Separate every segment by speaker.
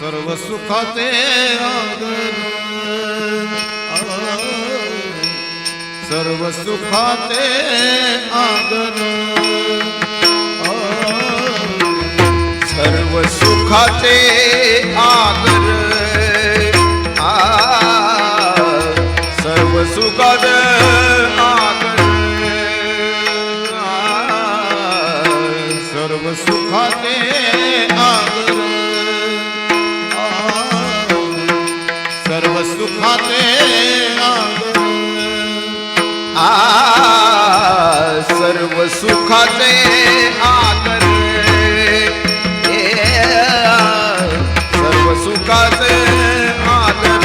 Speaker 1: સર્વ સુખ તે સર્વ સુખ તે આગર
Speaker 2: સર્વ સુખ તે આગર सुखाचे आकर सर्व सुखाचे आकर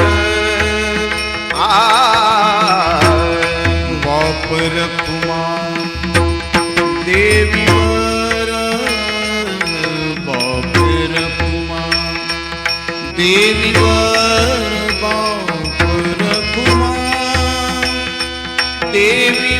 Speaker 2: आ
Speaker 1: वापर कुमार देवीवर बापर कुमार देवीवर बापर कुमार देवी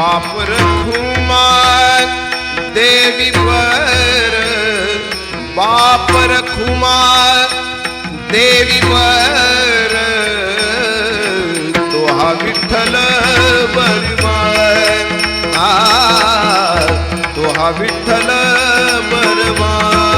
Speaker 2: वापर खुमार देवी पर वापर खुमार देवी पर तो हा विठ्ठल बरबार हा तो हा विठ्ठल बरबार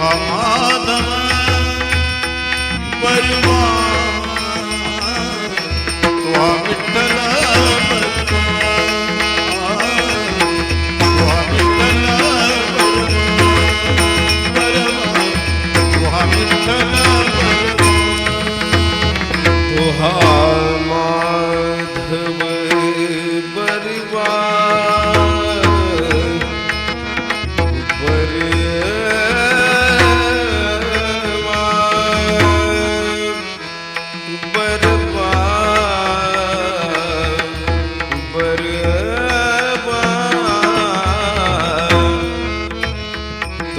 Speaker 1: માધવ પરમા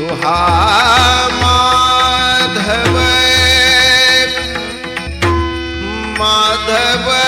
Speaker 2: સુહા માધવ માધવ